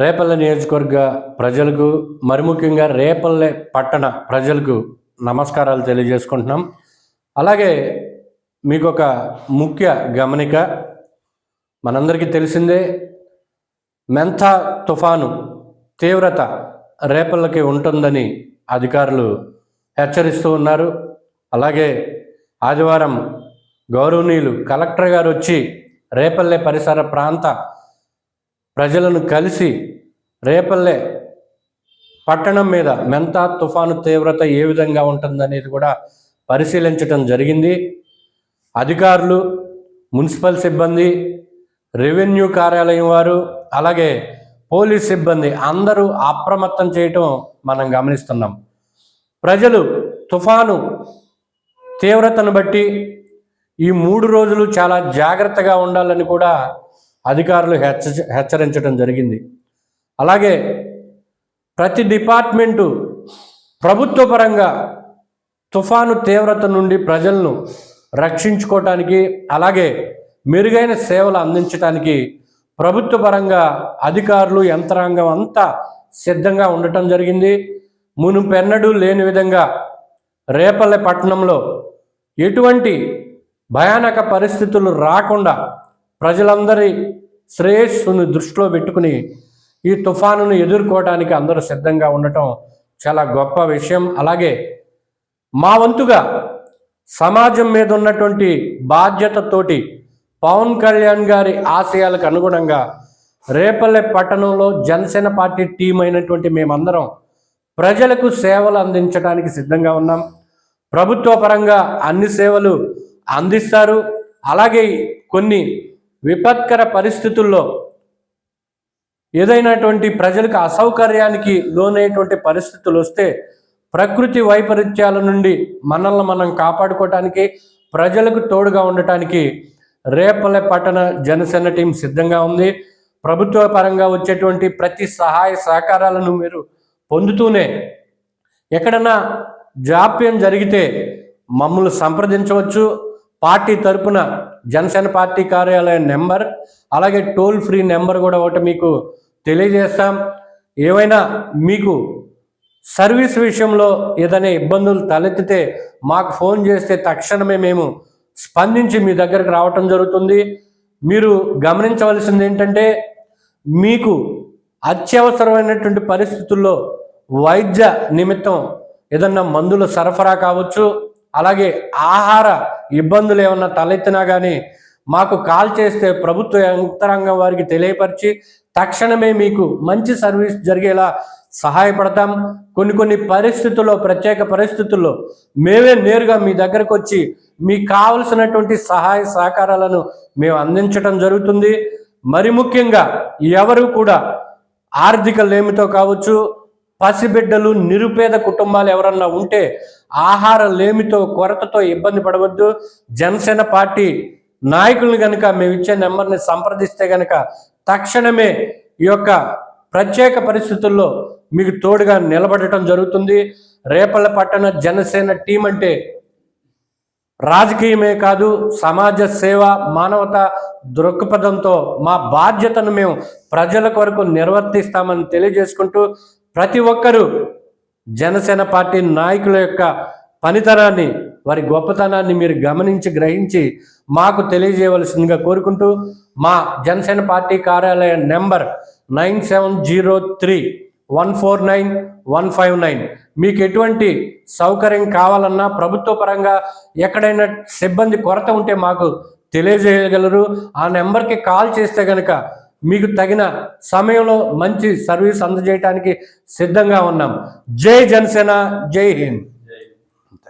రేపల్లె నియోజకవర్గ ప్రజలకు మరి ముఖ్యంగా రేపల్లె పట్టణ ప్రజలకు నమస్కారాలు తెలియజేసుకుంటున్నాం. అలాగే మీకు ఒక ముఖ్య గమనిక మనందరికీ తెలిసిందే మెంథా తుఫాను తీవ్రత రేపల్లకి ఉంటుందని అధికారులు హెచ్చరిస్తూ ఉన్నారు. అలాగే ఆదివారం గౌరవనీయులు కలెక్టర్ గారు వచ్చి రేపల్లె పరిసర ప్రాంత ప్రజలను కలిసి రేపల్లె పట్టణం మీద మెంతా తుఫాను తీవ్రత ఏ విధంగా ఉంటుందనేది కూడా పరిశీలించడం జరిగింది. అధికారులు మున్సిపల్ సిబ్బంది రెవెన్యూ కార్యాలయం వారు అలాగే పోలీస్ సిబ్బంది అందరూ అప్రమత్తం చేయటం మనం గమనిస్తున్నాం. ప్రజలు తుఫాను తీవ్రతను బట్టి ఈ మూడు రోజులు చాలా జాగ్రత్తగా ఉండాలని కూడా అధికారులు హెచ్చ హెచ్చరించడం జరిగింది. అలాగే ప్రతి డిపార్ట్మెంటు ప్రభుత్వ పరంగా తుఫాను తీవ్రత నుండి ప్రజలను రక్షించుకోవటానికి అలాగే మెరుగైన సేవలు అందించడానికి ప్రభుత్వ పరంగా అధికారులు యంత్రాంగం అంతా సిద్ధంగా ఉండటం జరిగింది. మునుపెన్నడూ లేని విధంగా రేపల్లె పట్టణంలో ఎటువంటి భయానక పరిస్థితులు రాకుండా ప్రజలందరి శ్రేయస్సును దృష్టిలో పెట్టుకుని ఈ తుఫానును ఎదుర్కోవడానికి అందరూ సిద్ధంగా ఉండటం చాలా గొప్ప విషయం. అలాగే మా వంతుగా సమాజం మీద ఉన్నటువంటి బాధ్యతతోటి పవన్ కళ్యాణ్ గారి ఆశయాలకు అనుగుణంగా రేపల్లె పట్టణంలో జనసేన పార్టీ టీం అయినటువంటి మేమందరం ప్రజలకు సేవలు అందించడానికి సిద్ధంగా ఉన్నాం. ప్రభుత్వ పరంగా అన్ని సేవలు అందిస్తారు. అలాగే కొన్ని విపత్కర పరిస్థితుల్లో ఏదైనటువంటి ప్రజలకు అసౌకర్యానికి లోనైనటువంటి పరిస్థితులు వస్తే ప్రకృతి వైపరీత్యాల నుండి మనల్ని మనం కాపాడుకోవటానికి ప్రజలకు తోడుగా ఉండటానికి రేపల్లె పట్టణ జనసేన టీం సిద్ధంగా ఉంది. ప్రభుత్వ పరంగా వచ్చేటువంటి ప్రతి సహాయ సహకారాలను మీరు పొందుతూనే ఎక్కడన్నా జాప్యం జరిగితే మమ్మల్ని సంప్రదించవచ్చు. పార్టీ తరపున జనసేన పార్టీ కార్యాలయం నెంబర్ అలాగే టోల్ ఫ్రీ నెంబర్ కూడా ఒకటి మీకు తెలియజేస్తాం. ఏవైనా మీకు సర్వీస్ విషయంలో ఏదైనా ఇబ్బందులు తలెత్తితే మాకు ఫోన్ చేస్తే తక్షణమే మేము స్పందించి మీ దగ్గరకు రావటం జరుగుతుంది. మీరు గమనించవలసింది ఏంటంటే మీకు అత్యవసరమైనటువంటి పరిస్థితుల్లో వైద్య నిమిత్తం ఏదన్నా మందుల సరఫరా కావచ్చు అలాగే ఆహార ఇబ్బందులు ఏమన్నా తలెత్తినా కానీ మాకు కాల్ చేస్తే ప్రభుత్వ యంత్రాంగం వారికి తెలియపరిచి తక్షణమే మీకు మంచి సర్వీస్ జరిగేలా సహాయపడతాం. కొన్ని కొన్ని పరిస్థితుల్లో ప్రత్యేక పరిస్థితుల్లో మేమే నేరుగా మీ దగ్గరకు వచ్చి మీకు కావలసినటువంటి సహాయ సహకారాలను మేము అందించడం జరుగుతుంది. మరి ముఖ్యంగా ఎవరు కూడా ఆర్థిక లేమితో కావచ్చు పసిబిడ్డలు నిరుపేద కుటుంబాలు ఎవరన్నా ఉంటే ఆహార లేమితో కొరతతో ఇబ్బంది పడవద్దు. జనసేన పార్టీ నాయకులను కనుక మేము ఇచ్చే నెంబర్ని సంప్రదిస్తే కనుక తక్షణమే ఈ యొక్క ప్రత్యేక పరిస్థితుల్లో మీకు తోడుగా నిలబడటం జరుగుతుంది. రేపల్ల పట్టణ జనసేన టీం అంటే రాజకీయమే కాదు సమాజ సేవ మానవత దృక్పథంతో మా బాధ్యతను మేము ప్రజల కొరకు నిర్వర్తిస్తామని తెలియజేసుకుంటూ ప్రతి ఒక్కరూ జనసేన పార్టీ నాయకుల యొక్క పనితనాన్ని వారి గొప్పతనాన్ని మీరు గమనించి గ్రహించి మాకు తెలియజేయవలసిందిగా కోరుకుంటూ మా జనసేన పార్టీ కార్యాలయ number nine seven zero three one four nine one five nine. మీకు ఎటువంటి సౌకర్యం కావాలన్నా ప్రభుత్వ పరంగా ఎక్కడైనా సిబ్బంది కొరత ఉంటే మాకు తెలియజేయగలరు. ఆ నెంబర్కి కాల్ చేస్తే కనుక మీకు తగిన సమయంలో మంచి సర్వీస్ అందజేయడానికి సిద్ధంగా ఉన్నాం. జై జనసేన జై హింద్.